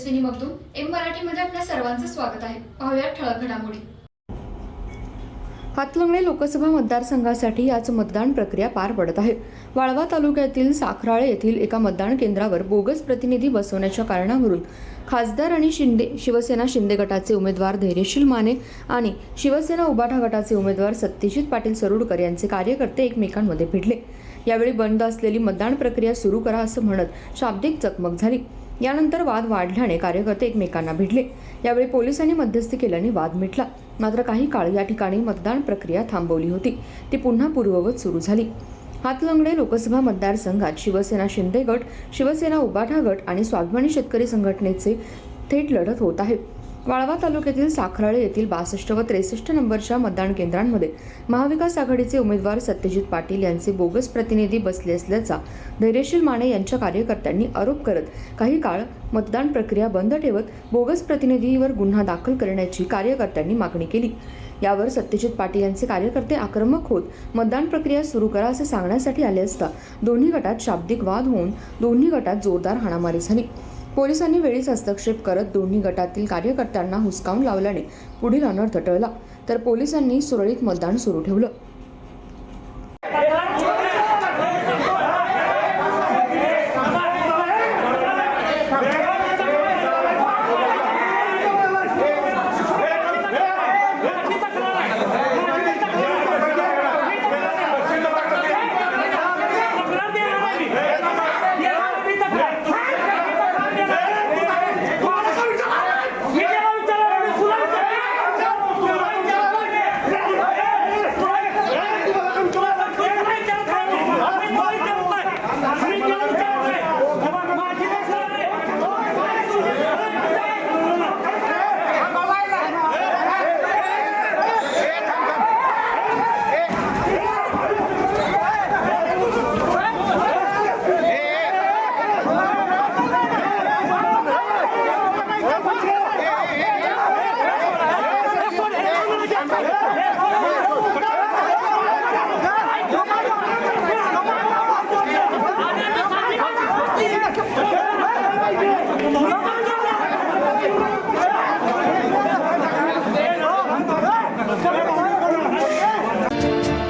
Tejaswini Magdum M मराठीमध्ये आपल्या सर्वांचं स्वागत आहे. पाहूया ठळक घडामोडी. हातलंगणे लोकसभा मतदारसंघासाठी आज मतदान प्रक्रिया पार पडत आहे. वाळवा तालुक्यातील साखराळे येथील एका मतदान केंद्रावर बोगस प्रतिनिधी बसवण्याच्या कारणावरून खासदार आणि शिंदे शिवसेना शिंदे गटाचे उमेदवार धैर्यशील माने आणि शिवसेना उबाठा गटाचे उमेदवार सत्यजित पाटील सरोडकर यांचे कार्यकर्ते एकमेकांमध्ये भिडले. यावेळी बंद असलेली मतदान प्रक्रिया सुरू करा असं म्हणत शाब्दिक चकमक झाली. यानंतर वाद वाढल्याने कार्यकर्ते एकमेकांना भिडले. यावेळी पोलिसांनी मध्यस्थी केल्याने वाद मिटला. मात्र काही काळ या ठिकाणी मतदान प्रक्रिया थांबवली होती. ती पुन्हा पूर्ववत सुरू झाली. हातलंगडे लोकसभा मतदारसंघात शिवसेना शिंदे गट शिवसेना उबाठा गट आणि स्वाभिमानी शेतकरी संघटनेचे थेट लढत होत आहे. वाळवा तालुक्यातील साखराळे येथील बासष्ट व त्रेसष्ट नंबरच्या मतदान केंद्रांमध्ये महाविकास आघाडीचे उमेदवार सत्यजित पाटील यांचे बोगस प्रतिनिधी बसले असल्याचा धैर्यशील माने यांच्या कार्यकर्त्यांनी आरोप करत काही काळ मतदान प्रक्रिया बंद ठेवत बोगस प्रतिनिधीवर गुन्हा दाखल करण्याची कार्यकर्त्यांनी मागणी केली. यावर सत्यजित पाटील यांचे कार्यकर्ते आक्रमक होत मतदान प्रक्रिया सुरू करा असे सांगण्यासाठी आले असता दोन्ही गटात शाब्दिक वाद होऊन दोन्ही गटात जोरदार हाणामारी झाली. पोलिसांनी वेळीच हस्तक्षेप करत दोन्ही गटातील कार्यकर्त्यांना हुसकावून लावल्याने पुढील अनर्थ टळला. तर पोलिसांनी सुरळीत मतदान सुरू ठेवलं.